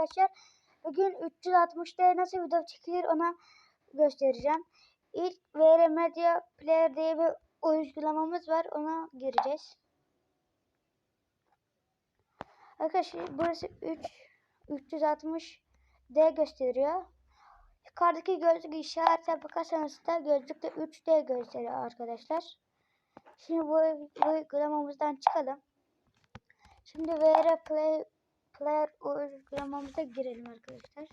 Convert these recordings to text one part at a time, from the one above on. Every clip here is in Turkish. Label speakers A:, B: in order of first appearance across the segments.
A: arkadaşlar. Bugün 360'da nasıl video çekilir ona göstereceğim. İlk VR Media Player diye bir uygulamamız var. Ona gireceğiz. Arkadaşlar burası 3 360 D gösteriyor. Yukarıdaki gözlük işaretine bakarsanız da gözlükte 3D gösteriyor arkadaşlar. Şimdi bu, bu uygulamamızdan çıkalım. Şimdi VR Play, Player uygulamamıza girelim arkadaşlar.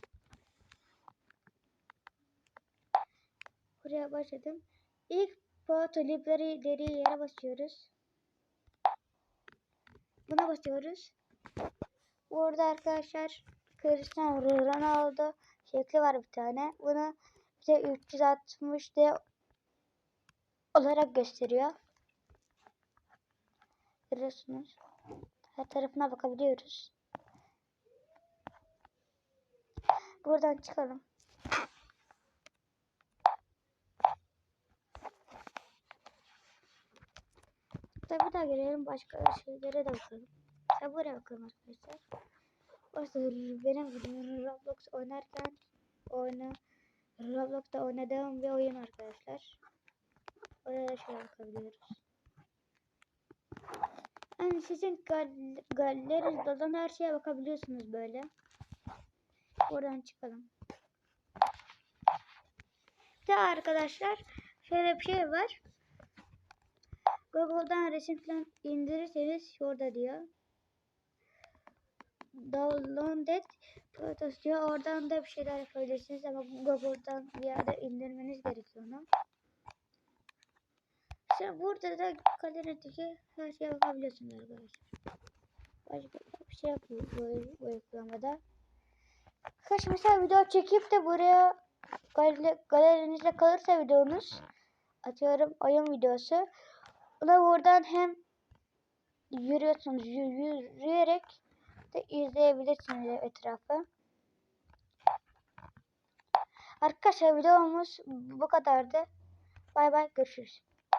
A: Buraya başladım. İlk foto library yere basıyoruz. Buna basıyoruz. Burada arkadaşlar Cristiano Ronaldo şekli var bir tane. Bunu bize 360D olarak gösteriyor. Görüyorsunuz. Her tarafına bakabiliyoruz. Buradan çıkalım. Tabi daha gelelim başka şeylere de bakalım. Tabi buraya bakalım arkadaşlar. Orası benim Roblox oynarken oyna Roblox'ta oynadığım bir oyun arkadaşlar. Oraya da şöyle bakabiliyoruz. Yani sizin gal galerinizde olan her şeye bakabiliyorsunuz böyle. Buradan çıkalım. De arkadaşlar şöyle bir şey var. Google'dan resim falan indirirseniz şurada diyor. Downloaded Photos diyor. Oradan da bir şeyler yapabilirsiniz ama Google'dan bir yerde indirmeniz gerekiyor onu. İşte burada da galerideki her şeye bakabiliyorsunuz arkadaşlar. Başka bir şey bu, bu, bu uygulamada. Kaç mesela video çekip de buraya galeri, galerinizde kalırsa videonuz atıyorum oyun videosu. Ona buradan hem yürüyorsunuz yürüyerek de izleyebilirsiniz etrafı. Arkadaşlar videomuz bu kadardı. Bay bay görüşürüz.